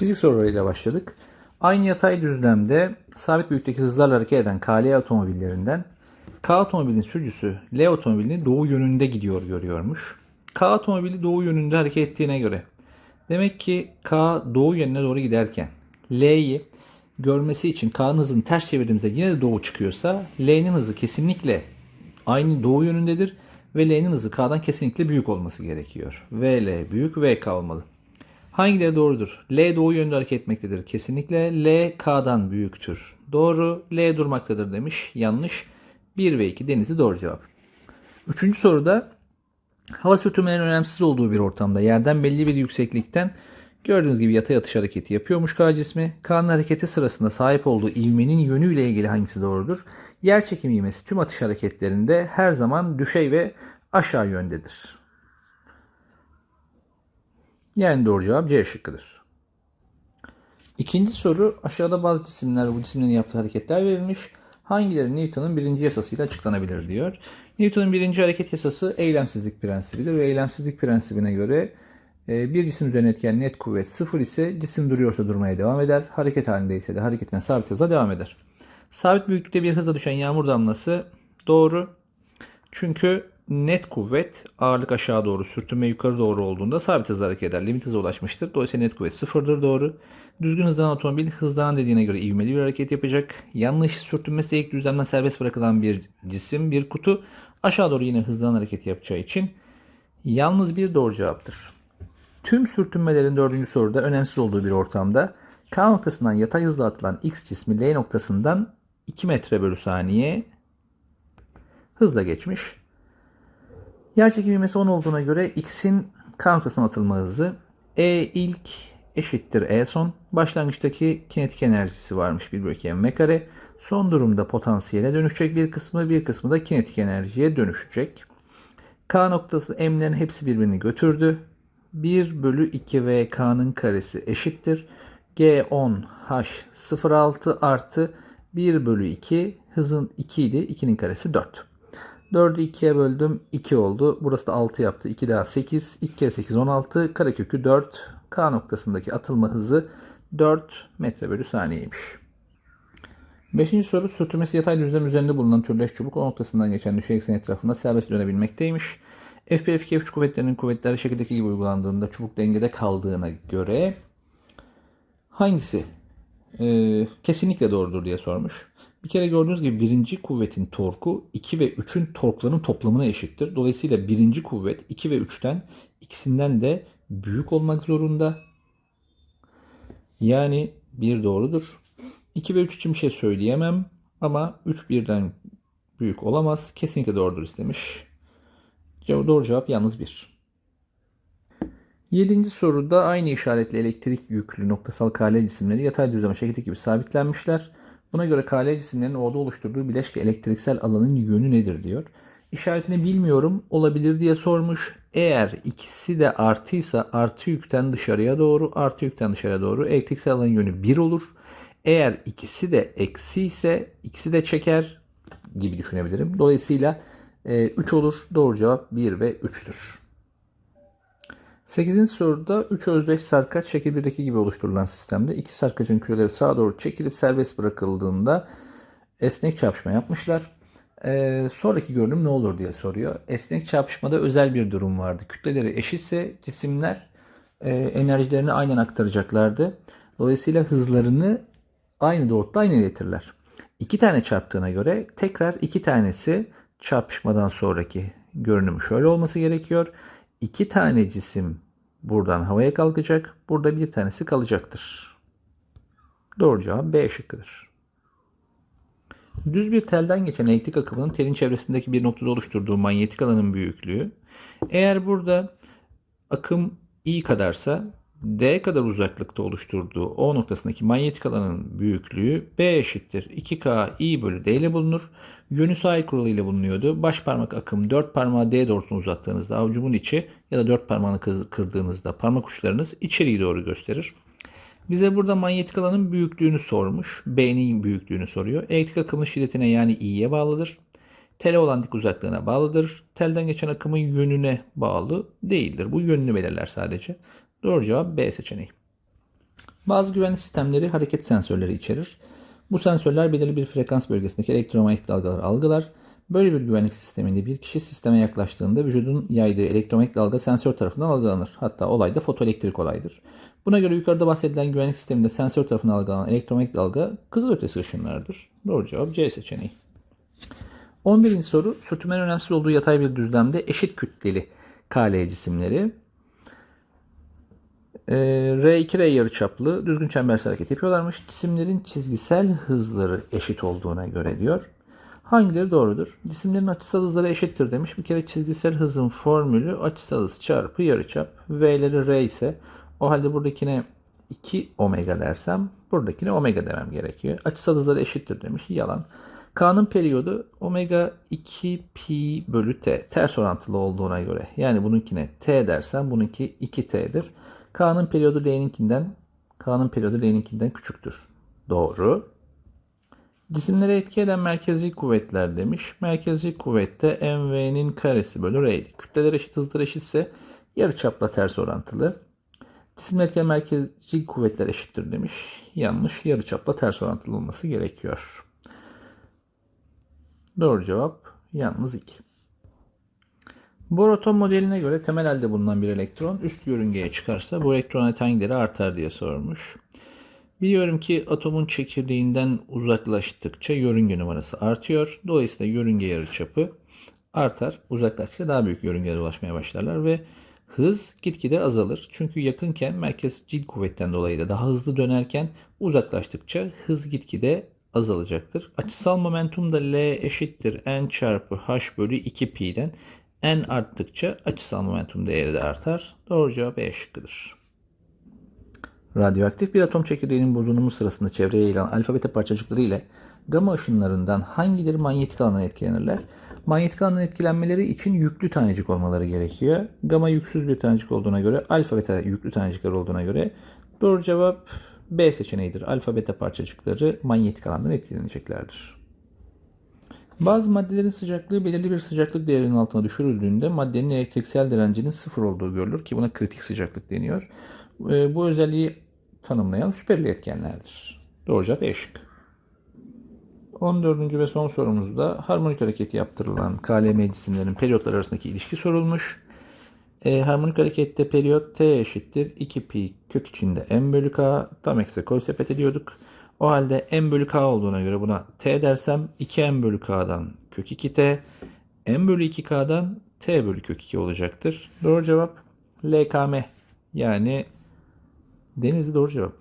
Fizik sorularıyla başladık. Aynı yatay düzlemde sabit büyüklükteki hızlarla hareket eden KL otomobillerinden K otomobilinin sürücüsü L otomobilini doğu yönünde gidiyor görüyormuş. K otomobili doğu yönünde hareket ettiğine göre demek ki K doğu yönüne doğru giderken L'yi görmesi için K'nın hızını ters çevirdiğimizde yine de doğu çıkıyorsa L'nin hızı kesinlikle aynı doğu yönündedir ve L'nin hızı K'dan kesinlikle büyük olması gerekiyor. VL büyük VK olmalı. Hangileri doğrudur? L doğu yönde hareket etmektedir. Kesinlikle L K'dan büyüktür. Doğru. L durmaktadır demiş. Yanlış. 1 ve 2 denizi doğru cevap. Üçüncü soruda hava sürtünmelerinin önemsiz olduğu bir ortamda yerden belli bir yükseklikten gördüğünüz gibi yatay atış hareketi yapıyormuş K cismi. K'nın hareketi sırasında sahip olduğu ivmenin yönüyle ilgili hangisi doğrudur? Yer çekimi ivmesi tüm atış hareketlerinde her zaman düşey ve aşağı yöndedir. Yani doğru cevap C şıkkıdır. İkinci soru aşağıda bazı cisimler bu cisimlerin yaptığı hareketler verilmiş. Hangileri Newton'un birinci yasasıyla açıklanabilir diyor. Newton'un birinci hareket yasası eylemsizlik prensibidir ve eylemsizlik prensibine göre e, bir cisim üzerine etken net kuvvet sıfır ise cisim duruyorsa durmaya devam eder. Hareket halinde ise de hareketine sabit hızla devam eder. Sabit büyüklükte bir hızla düşen yağmur damlası doğru. Çünkü net kuvvet ağırlık aşağı doğru sürtünme yukarı doğru olduğunda sabit hızla hareket eder. Limit hıza ulaşmıştır. Dolayısıyla net kuvvet sıfırdır doğru. Düzgün hızlanan otomobil hızlanan dediğine göre ivmeli bir hareket yapacak. Yanlış sürtünmesi ilk düzlemden serbest bırakılan bir cisim, bir kutu aşağı doğru yine hızlanan hareket yapacağı için yalnız bir doğru cevaptır. Tüm sürtünmelerin dördüncü soruda önemsiz olduğu bir ortamda K noktasından yatay hızla atılan X cismi L noktasından 2 metre bölü saniye hızla geçmiş. Yerçekim ivmesi 10 olduğuna göre X'in K noktasına atılma hızı E ilk eşittir E son. Başlangıçtaki kinetik enerjisi varmış 1 bölü 2 m kare. Son durumda potansiyele dönüşecek bir kısmı, bir kısmı da kinetik enerjiye dönüşecek. K noktası M'lerin hepsi birbirini götürdü. 1 bölü 2 v K'nın karesi eşittir. G10 H06 artı 1 bölü 2 hızın 2 idi. 2'nin karesi 4. 4'ü 2'ye böldüm. 2 oldu. Burası da 6 yaptı. 2 daha 8. 2 kere 8 16. Karekökü 4. K noktasındaki atılma hızı 4 metre bölü saniyeymiş. Beşinci soru sürtünmesi yatay düzlem üzerinde bulunan türleş çubuk o noktasından geçen düşey eksen etrafında serbest dönebilmekteymiş. F1 F2 F3 kuvvetlerinin kuvvetleri şekildeki gibi uygulandığında çubuk dengede kaldığına göre hangisi e, kesinlikle doğrudur diye sormuş. Bir kere gördüğünüz gibi birinci kuvvetin torku 2 ve 3'ün torklarının toplamına eşittir. Dolayısıyla birinci kuvvet 2 ve 3'ten ikisinden de büyük olmak zorunda. Yani bir doğrudur. 2 ve 3 için bir şey söyleyemem ama 3 birden büyük olamaz. Kesinlikle doğrudur istemiş. Doğru cevap yalnız 1. Yedinci soruda aynı işaretli elektrik yüklü noktasal KL cisimleri yatay düzleme şekildeki gibi sabitlenmişler. Buna göre KL cisimlerin O'da oluşturduğu bileşke elektriksel alanın yönü nedir diyor. İşaretini bilmiyorum olabilir diye sormuş. Eğer ikisi de artıysa artı yükten dışarıya doğru artı yükten dışarıya doğru elektriksel alanın yönü 1 olur. Eğer ikisi de eksi ise ikisi de çeker gibi düşünebilirim. Dolayısıyla 3 olur. Doğru cevap 1 ve 3'tür. 8. soruda 3 özdeş sarkaç şekil 1'deki gibi oluşturulan sistemde iki sarkacın küreleri sağa doğru çekilip serbest bırakıldığında esnek çarpışma yapmışlar. Ee, sonraki görünüm ne olur diye soruyor. Esnek çarpışmada özel bir durum vardı. Kütleleri eşitse cisimler e, enerjilerini aynen aktaracaklardı. Dolayısıyla hızlarını aynı doğrultuda aynı iletirler. İki tane çarptığına göre tekrar iki tanesi çarpışmadan sonraki görünümü şöyle olması gerekiyor. İki tane cisim buradan havaya kalkacak. Burada bir tanesi kalacaktır. Doğru cevap B şıkkıdır. Düz bir telden geçen elektrik akımının telin çevresindeki bir noktada oluşturduğu manyetik alanın büyüklüğü. Eğer burada akım i kadarsa D kadar uzaklıkta oluşturduğu O noktasındaki manyetik alanın büyüklüğü B eşittir 2K I bölü D ile bulunur. Yönü sahil kuralı ile bulunuyordu. Baş parmak akım 4 parmağı D doğrultusuna uzattığınızda avucumun içi ya da 4 parmağını kırdığınızda parmak uçlarınız içeriği doğru gösterir. Bize burada manyetik alanın büyüklüğünü sormuş. B'nin büyüklüğünü soruyor. Elektrik akımın şiddetine yani I'ye bağlıdır. Tele olan dik uzaklığına bağlıdır. Telden geçen akımın yönüne bağlı değildir. Bu yönünü belirler sadece. Doğru cevap B seçeneği. Bazı güvenlik sistemleri hareket sensörleri içerir. Bu sensörler belirli bir frekans bölgesindeki elektromanyetik dalgaları algılar. Böyle bir güvenlik sisteminde bir kişi sisteme yaklaştığında vücudun yaydığı elektromanyetik dalga sensör tarafından algılanır. Hatta olay da fotoelektrik olaydır. Buna göre yukarıda bahsedilen güvenlik sisteminde sensör tarafından algılanan elektromanyetik dalga kızılötesi ışınlardır. Doğru cevap C seçeneği. 11. soru sürtünmenin önemsiz olduğu yatay bir düzlemde eşit kütleli KL cisimleri e, R2R yarıçaplı düzgün çembersel hareket yapıyorlarmış. Cisimlerin çizgisel hızları eşit olduğuna göre diyor. Hangileri doğrudur? Cisimlerin açısal hızları eşittir demiş. Bir kere çizgisel hızın formülü açısal hız çarpı yarıçap. V'leri R ise o halde buradakine 2 omega dersem buradakine omega demem gerekiyor. Açısal hızları eşittir demiş. Yalan. K'nın periyodu omega 2 pi bölü t ters orantılı olduğuna göre. Yani bununkine t dersem bununki 2t'dir. K'nın periyodu L'ninkinden K'nın periyodu L'ninkinden küçüktür. Doğru. Cisimlere etki eden merkezci kuvvetler demiş. Merkezci kuvvette mv'nin karesi bölü r'ydi. Kütleler eşit hızlar eşitse yarıçapla ters orantılı. Cisimler etki eden merkezci kuvvetler eşittir demiş. Yanlış. Yarıçapla ters orantılı olması gerekiyor. Doğru cevap yalnız 2. Bohr atom modeline göre temel halde bulunan bir elektron üst yörüngeye çıkarsa bu elektron hangileri artar diye sormuş. Biliyorum ki atomun çekirdeğinden uzaklaştıkça yörünge numarası artıyor. Dolayısıyla yörünge yarıçapı artar. Uzaklaştıkça daha büyük yörüngelere ulaşmaya başlarlar ve hız gitgide azalır. Çünkü yakınken merkez cilt kuvvetten dolayı da daha hızlı dönerken uzaklaştıkça hız gitgide azalacaktır. Açısal momentum da L eşittir n çarpı h bölü 2 pi'den n arttıkça açısal momentum değeri de artar. Doğru cevap E şıkkıdır. Radyoaktif bir atom çekirdeğinin bozulumu sırasında çevreye yayılan alfa beta parçacıkları ile gama ışınlarından hangileri manyetik alandan etkilenirler? Manyetik alandan etkilenmeleri için yüklü tanecik olmaları gerekiyor. Gama yüksüz bir tanecik olduğuna göre, alfa beta yüklü tanecikler olduğuna göre doğru cevap B seçeneğidir. Alfa beta parçacıkları manyetik alandan etkileneceklerdir. Bazı maddelerin sıcaklığı belirli bir sıcaklık değerinin altına düşürüldüğünde maddenin elektriksel direncinin sıfır olduğu görülür ki buna kritik sıcaklık deniyor. E, Bu özelliği tanımlayan süperli etkenlerdir. Doğru cevap E şıkkı. 14. ve son sorumuzda harmonik hareketi yaptırılan KLM cisimlerin periyotlar arasındaki ilişki sorulmuş. E, harmonik harekette periyot t eşittir 2 pi kök içinde m bölü k tam eksi koy sepet ediyorduk. O halde m bölü k olduğuna göre buna t dersem 2m bölü k'dan kök 2t m bölü 2k'dan t bölü kök 2 olacaktır. Doğru cevap LKM yani Denizli doğru cevap.